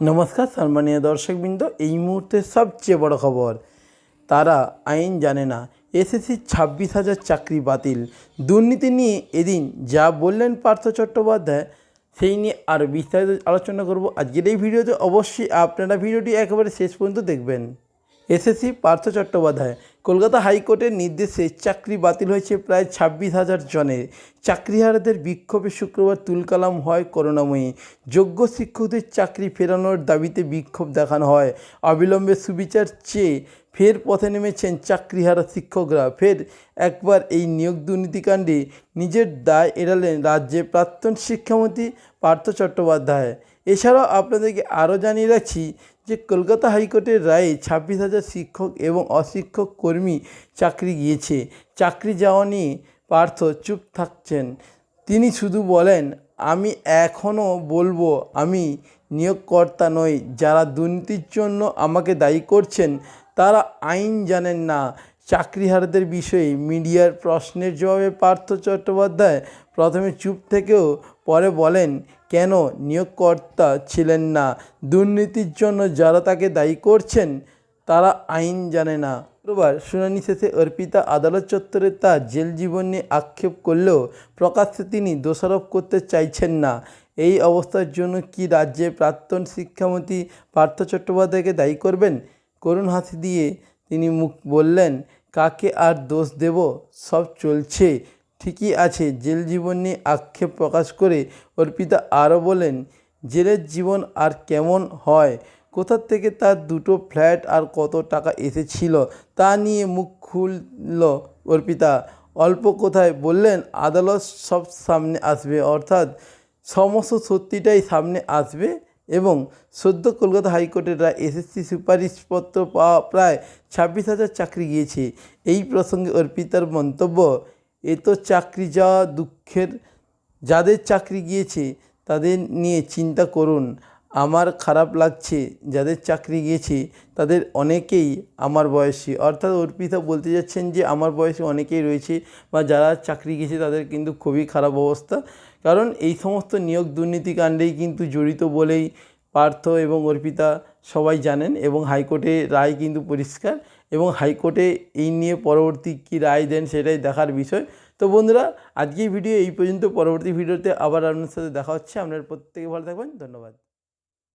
নমস্কার সম্মানীয় দর্শকবৃন্দ, এই মুহূর্তে সবচেয়ে বড় খবর, তারা আইন জানে না, এসএসসি ছাব্বিশ হাজার চাকরি বাতিল, দুর্নীতি নিয়ে এদিন যা বললেন পার্থ চট্টোপাধ্যায়, সেই নিয়ে আরও বিস্তারিত আলোচনা করব। আজকের এই ভিডিওতে অবশ্যই আপনারা ভিডিওটি একেবারে শেষ পর্যন্ত দেখবেন। এসএসসি পার্থ চট্টোপাধ্যায় কলকাতা হাইকোর্টের নির্দেশে চাকরি বাতিল হয়েছে প্রায় ছাব্বিশ হাজার জনের। চাকরিহারাদের বিক্ষোভে শুক্রবার তুলকালাম হয় করোনাময়ী যোগ্য শিক্ষকদের চাকরি ফেরানোর দাবিতে বিক্ষোভ দেখানো হয়। অবিলম্বে সুবিচার চেয়ে ফের পথে নেমেছেন চাকরিহারা শিক্ষকরা। ফের একবার এই নিয়োগ দুর্নীতিকাণ্ডে নিজের দায় এড়ালেন রাজ্যের প্রাক্তন শিক্ষামন্ত্রী পার্থ চট্টোপাধ্যায়। এছাড়াও আপনাদেরকে আরও জানিয়ে রাখছি যে কলকাতা হাইকোর্টের রায়ে ছাব্বিশ হাজার শিক্ষক এবং অশিক্ষক কর্মী চাকরি গিয়েছে। চাকরি যাওয়া নিয়ে পার্থ চুপ থাকছেন। তিনি শুধু বলেন, আমি এখনও বলব, আমি নিয়োগকর্তা নই। যারা দুর্নীতির জন্য আমাকে দায়ী করছেন, তারা আইন জানেন না। চাকরিহারাদের বিষয়ে মিডিয়ার প্রশ্নের জবাবে পার্থ চট্টোপাধ্যায় প্রথমে চুপ থেকেও পরে বলেন, কেন নিয়োগকর্তা ছিলেন না? দুর্নীতির জন্য যারা তাকে দায়ী করছেন, তারা আইন জানে না। শুক্রবার শুনানি শেষে অর্পিতা আদালত চত্বরে তার জেল জীবন নিয়ে আক্ষেপ করলেও প্রকাশ্যে তিনি দোষারোপ করতে চাইছেন না। এই অবস্থার জন্য কি রাজ্যের প্রাক্তন শিক্ষামন্ত্রী পার্থ চট্টোপাধ্যায়কে দায়ী করবেন? করুণ হাসি দিয়ে তিনি মুখ বললেন, কাকে আর দোষ দেব? সব চলছে। ঠিকই আছে, জেল জীবন নিয়ে আক্ষেপ প্রকাশ করে অর্পিতা আরও বলেন, জেলের জীবন আর কেমন হয়? কোথা থেকে তার দুটো ফ্ল্যাট আর কত টাকা এসেছিল তা নিয়ে মুখ খুলল অর্পিতা। অল্প কোথায় বললেন, আদালত সব সামনে আসবে, অর্থাৎ সমস্ত সত্যিটাই সামনে আসবে এবং সদ্য কলকাতা হাইকোর্টের রায় এসএসসি সুপারিশপত্র পাওয়া প্রায় ছাব্বিশ হাজার চাকরি গিয়েছে। এই প্রসঙ্গে অর্পিতার মন্তব্য, এ তো চাকরি যাওয়া দুঃখের। যাদের চাকরি গিয়েছে, তাদের নিয়ে চিন্তা করুন। আমার খারাপ লাগছে, যাদের চাকরি গিয়েছে তাদের অনেকেই আমার বয়সী। অর্থাৎ অর্পিতা বলতে যাচ্ছেন যে, আমার বয়সে অনেকেই রয়েছে বা যারা চাকরি গিয়েছে তাদের কিন্তু খুবই খারাপ অবস্থা। কারণ এই সমস্ত নিয়োগ দুর্নীতিকাণ্ডেই কিন্তু জড়িত বলেই পার্থ এবং অর্পিতা সবাই জানেন এবং হাইকোর্টে রায় কিন্তু পরিষ্কার এবং হাইকোর্টে এই নিয়ে পরবর্তী কী রায় দেন সেটাই দেখার বিষয়। তো বন্ধুরা, আজকের ভিডিও এই পর্যন্ত। পরবর্তী ভিডিওতে আবার আপনার সাথে দেখা হচ্ছে। আপনার প্রত্যেকে ভালো থাকবেন। ধন্যবাদ।